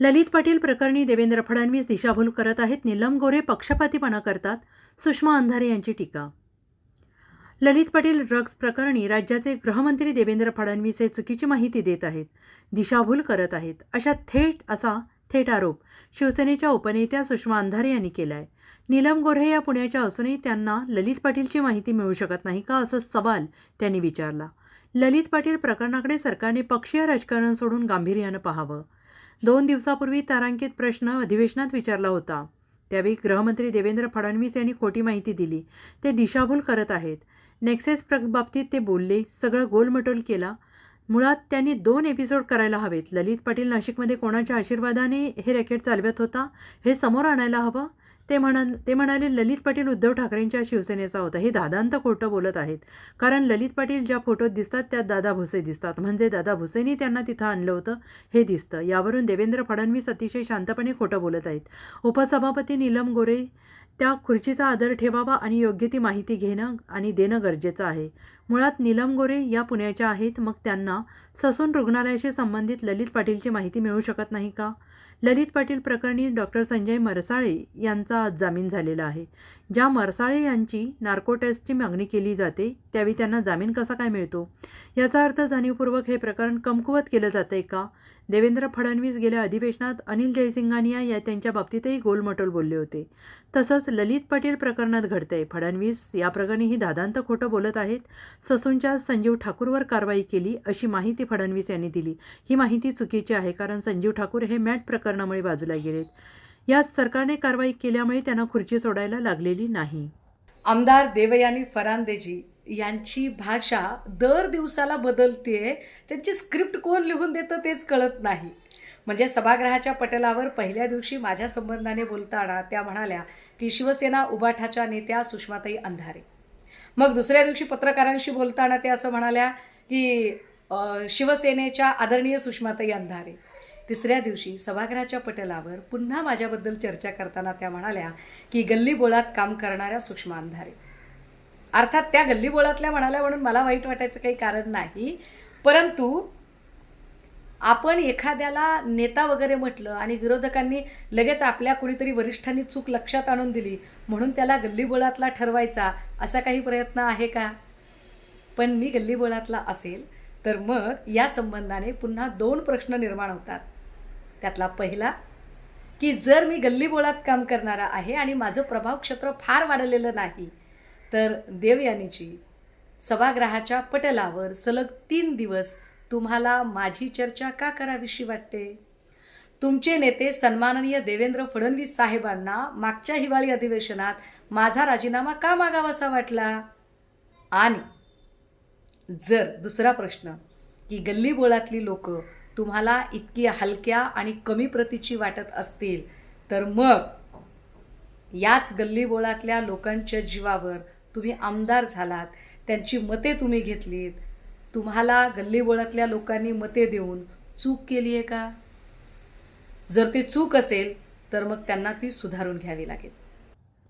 ललित पाटील प्रकरणी देवेंद्र फडणवीस दिशाभूल करत आहेत. नीलम गोरे पक्षपातीपणा करतात. सुषमा अंधारे यांची टीका. ललित पाटील ड्रग्ज प्रकरणी राज्याचे गृहमंत्री देवेंद्र फडणवीस हे चुकीची माहिती देत आहेत. दिशाभूल करत आहेत. अशा थेट असा थेट आरोप शिवसेनेच्या उपनेत्या सुषमा अंधारे यांनी केला आहे नीलम गोऱ्हे या पुण्याच्या असूनही त्यांना ललित पाटीलची माहिती मिळू शकत नाही का असा सवाल त्यांनी विचारला. ललित पाटील प्रकरणाकडे सरकारने पक्षीय राजकारण सोडून गांभीर्यानं पाहावं. दोन दिवसापूर्वी तारांकित प्रश्न अधिवेशनात विचारला होता. त्यावेळी गृहमंत्री देवेंद्र फडणवीस यांनी खोटी माहिती दिली. ते दिशाभूल करत आहेत. नेक्सेस प्र बाबतीत ते बोलले सगळं गोलमटोल केला. मुळात त्यांनी दोन एपिसोड करायला हवेत. ललित पाटील नाशिकमध्ये कोणाच्या आशीर्वादाने हे रॅकेट चालवत होता? हे समोर आणायला हवं? ते म्हणा ते म्हणाले ललित पाटील उद्धव ठाकरेंच्या शिवसेनेचा होता. हे दादांत खोटं बोलत आहेत. कारण ललित पाटील ज्या फोटोत दिसतात त्यात दादा भुसे दिसतात. म्हणजे दादा भुसेंनी त्यांना तिथं आणलं होतं हे दिसतं. यावरून देवेंद्र फडणवीस अतिशय शांतपणे खोटं बोलत आहेत. उपसभापती नीलम गोरे त्या खुर्चीचा आदर ठेवावा आणि योग्य ती माहिती घेणं आणि देणं गरजेचं आहे. मुळात नीलम गोरे या पुण्याच्या आहेत मग त्यांना ससून रुग्णालयाशी संबंधित ललित पाटीलची माहिती मिळू शकत नाही का? ललित पाटील प्रकरणी डॉक्टर संजय मरसाळे यांचा आज जामीन झालेला आहे. ज्या मरसाळे यांची नार्को टेस्टची मागणी केली जाते त्यावेळी त्यांना जामीन कसा काय मिळतो? याचा अर्थ जाणीवपूर्वक हे प्रकरण कमकुवत केलं जातं आहे का? देवेंद्र फडणवीस गेल्या अधिवेशनात अनिल जयसिंगानिया या त्यांच्या बाबतीतही गोलमटोल बोलले होते. तसंच ललित पाटील प्रकरणात घडतंय. फडणवीस या प्रकरणी ही दादांत खोटं बोलत आहेत. ससूनच्या संजीव ठाकूरवर कारवाई केली अशी माहिती फडणवीस यांनी दिली. ही माहिती चुकीची आहे कारण संजीव ठाकूर हे मॅट प्रकरण राजकारणामुळे बाजूला गेलेत. या सरकारने कारवाई केल्यामुळे त्यांना खुर्ची सोडायला लागलेली नाही. आमदार देवयानी फरांदेजी यांची भाषा दर दिवसाला बदलते त्यांची स्क्रिप्ट कोण लिहून देतं तेच कळत नाही. म्हणजे सभागृहाच्या पटलावर पहिल्या दिवशी माझ्या संबंधाने बोलताना त्या म्हणाल्या की शिवसेना उबाठाच्या नेत्या सुषमाताई अंधारे. मग दुसऱ्या दिवशी पत्रकारांशी बोलताना त्या असं म्हणाल्या की शिवसेनेच्या आदरणीय सुषमाताई अंधारे. तिसऱ्या दिवशी सभागृहाच्या पटलावर पुन्हा माझ्याबद्दल चर्चा करताना त्या म्हणाल्या की गल्लीबोळात काम करणाऱ्या सूक्ष्म अंधारे. अर्थात त्या गल्लीबोळातल्या म्हणाल्या म्हणून मला वाईट वाटायचं काही कारण नाही. परंतु आपण एखाद्याला नेता वगैरे म्हटलं आणि विरोधकांनी लगेच आपल्या कुणीतरी वरिष्ठांनी चूक लक्षात आणून दिली म्हणून त्याला गल्लीबोळातला ठरवायचा असा काही प्रयत्न आहे का? पण मी गल्लीबोळातला असेल तर मग या संबंधाने पुन्हा दोन प्रश्न निर्माण होतात. त्यातला पहिला की जर मी गल्लीबोळात काम करणारा आहे आणि माझं प्रभाव क्षेत्र फार वाढलेलं नाही तर देवयानीची सभागृहाच्या पटलावर सलग तीन दिवस तुम्हाला माझी चर्चा का करावीशी वाटते? तुमचे नेते सन्माननीय देवेंद्र फडणवीस साहेबांना मागच्या हिवाळी अधिवेशनात माझा राजीनामा का मागावासा वाटला? आणि जर दुसरा प्रश्न की गल्लीबोळातली लोकं तुम्हाला इतकी हलक्या आणि कमी प्रतीची वाटत असतील तर मग याच गल्लीबोळातल्या लोकांच्या जीवावर तुम्ही आमदार झालात त्यांची मते तुम्ही घेतलीत. तुम्हाला गल्लीबोळातल्या लोकांनी मते देऊन चूक केली आहे का? जर ती चूक असेल तर मग त्यांना ती सुधारून घ्यावी लागेल.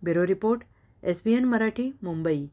Bureau report S B N Marathi Mumbai.